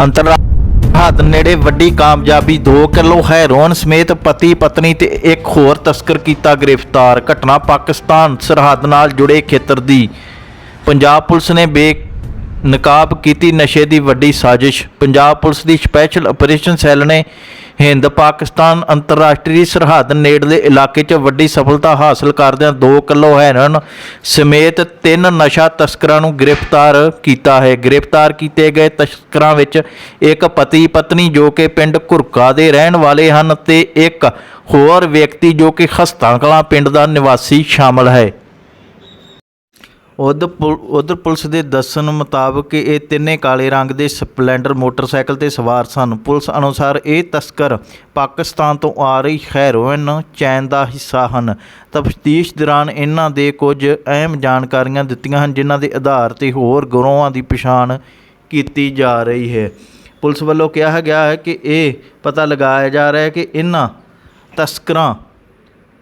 ਅੰਤਰਰਾਜ ਨੇੜੇ ਵੱਡੀ ਕਾਮਯਾਬੀ 2 ਕਿਲੋ ਹੈਰੋਇਨ ਸਮੇਤ ਪਤੀ, ਪਤਨੀ ਤੇ ਇੱਕ ਹੋਰ ਤਸਕਰ ਕੀਤਾ ਗ੍ਰਿਫਤਾਰ। ਘਟਨਾ ਪਾਕਿਸਤਾਨ ਸਰਹੱਦ ਨਾਲ ਜੁੜੇ ਖੇਤਰ ਦੀ। ਪੰਜਾਬ ਪੁਲਿਸ ਨੇ ਬੇ ਨਕਾਬ ਕੀਤੀ ਨਸ਼ੇ ਦੀ ਵੱਡੀ ਸਾਜ਼ਿਸ਼। ਪੰਜਾਬ ਪੁਲਿਸ ਦੀ ਸਪੈਸ਼ਲ ਆਪਰੇਸ਼ਨ ਸੈੱਲ ਨੇ ਹਿੰਦ ਪਾਕਿਸਤਾਨ ਅੰਤਰਰਾਸ਼ਟਰੀ ਸਰਹੱਦ ਨੇੜਲੇ ਇਲਾਕੇ 'ਚ ਵੱਡੀ ਸਫਲਤਾ ਹਾਸਲ ਕਰਦਿਆਂ 2 ਕਿਲੋ ਹੈਰੋਇਨ ਸਮੇਤ ਤਿੰਨ ਨਸ਼ਾ ਤਸਕਰਾਂ ਨੂੰ ਗ੍ਰਿਫਤਾਰ ਕੀਤਾ ਹੈ। ਗ੍ਰਿਫਤਾਰ ਕੀਤੇ ਗਏ ਤਸਕਰਾਂ ਵਿੱਚ ਇੱਕ ਪਤੀ ਪਤਨੀ ਜੋ ਕਿ ਪਿੰਡ ਘੁਰਕਾ ਦੇ ਰਹਿਣ ਵਾਲੇ ਹਨ ਤੇ ਇੱਕ ਹੋਰ ਵਿਅਕਤੀ ਜੋ ਕਿ ਹਸਤਾਂ ਕਲਾਂ ਪਿੰਡ ਦਾ ਨਿਵਾਸੀ ਸ਼ਾਮਲ ਹੈ। ਉਧਰ ਪੁਲ- ਉਧਰ ਪੁਲਿਸ ਦੇ ਦੱਸਣ ਮੁਤਾਬਕ ਇਹ ਤਿੰਨੇ ਕਾਲੇ ਰੰਗ ਦੇ ਸਪਲੈਂਡਰ ਮੋਟਰਸਾਈਕਲ ਤੇ ਸਵਾਰ ਸਨ। ਪੁਲਿਸ ਅਨੁਸਾਰ ਇਹ ਤਸਕਰ ਪਾਕਿਸਤਾਨ ਤੋਂ ਆ ਰਹੀ ਹੈਰੋਇਨ ਚੈਨ ਦਾ ਹਿੱਸਾ ਹਨ। ਤਫਤੀਸ਼ ਦੌਰਾਨ ਇਹਨਾਂ ਦੇ ਕੁਝ ਅਹਿਮ ਜਾਣਕਾਰੀਆਂ ਦਿੱਤੀਆਂ ਹਨ, ਜਿਨ੍ਹਾਂ ਦੇ ਆਧਾਰ ਤੇ ਹੋਰ ਗਰੋਹਾਂ ਦੀ ਪਛਾਣ ਕੀਤੀ ਜਾ ਰਹੀ ਹੈ। ਪੁਲਿਸ ਵੱਲੋਂ ਕਿਹਾ ਗਿਆ ਹੈ ਕਿ ਇਹ ਪਤਾ ਲਗਾਇਆ ਜਾ ਰਿਹਾ ਹੈ ਕਿ ਇਹਨਾਂ ਤਸਕਰਾਂ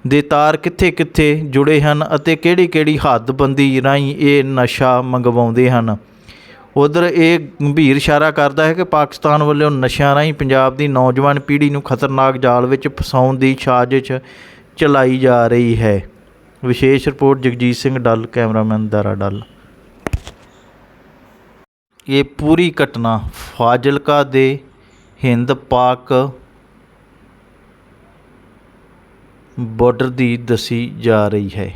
ਦੇ ਤਾਰ ਕਿੱਥੇ-ਕਿੱਥੇ ਜੁੜੇ ਹਨ ਅਤੇ ਕਿਹੜੀ-ਕਿਹੜੀ ਹੱਦਬੰਦੀ ਰਾਹੀਂ ਇਹ ਨਸ਼ਾ ਮੰਗਵਾਉਂਦੇ ਹਨ। ਉਧਰ ਇਹ ਗੰਭੀਰ ਇਸ਼ਾਰਾ ਕਰਦਾ ਹੈ ਕਿ ਪਾਕਿਸਤਾਨ ਵੱਲੋਂ ਨਸ਼ਿਆਂ ਰਾਹੀਂ ਪੰਜਾਬ ਦੀ ਨੌਜਵਾਨ ਪੀੜ੍ਹੀ ਨੂੰ ਖਤਰਨਾਕ ਜਾਲ ਵਿੱਚ ਫਸਾਉਣ ਦੀ ਸਾਜ਼ਿਸ਼ ਚਲਾਈ ਜਾ ਰਹੀ ਹੈ। ਵਿਸ਼ੇਸ਼ ਰਿਪੋਰਟ ਜਗਜੀਤ ਸਿੰਘ ਡੱਲ, ਕੈਮਰਾਮੈਨ ਦਾਰਾ ਡੱਲ। ਇਹ ਪੂਰੀ ਘਟਨਾ ਫਾਜ਼ਿਲਕਾ ਦੇ ਹਿੰਦ ਪਾਕ ਬਾਰਡਰ ਦੀ ਦੱਸੀ ਜਾ ਰਹੀ ਹੈ।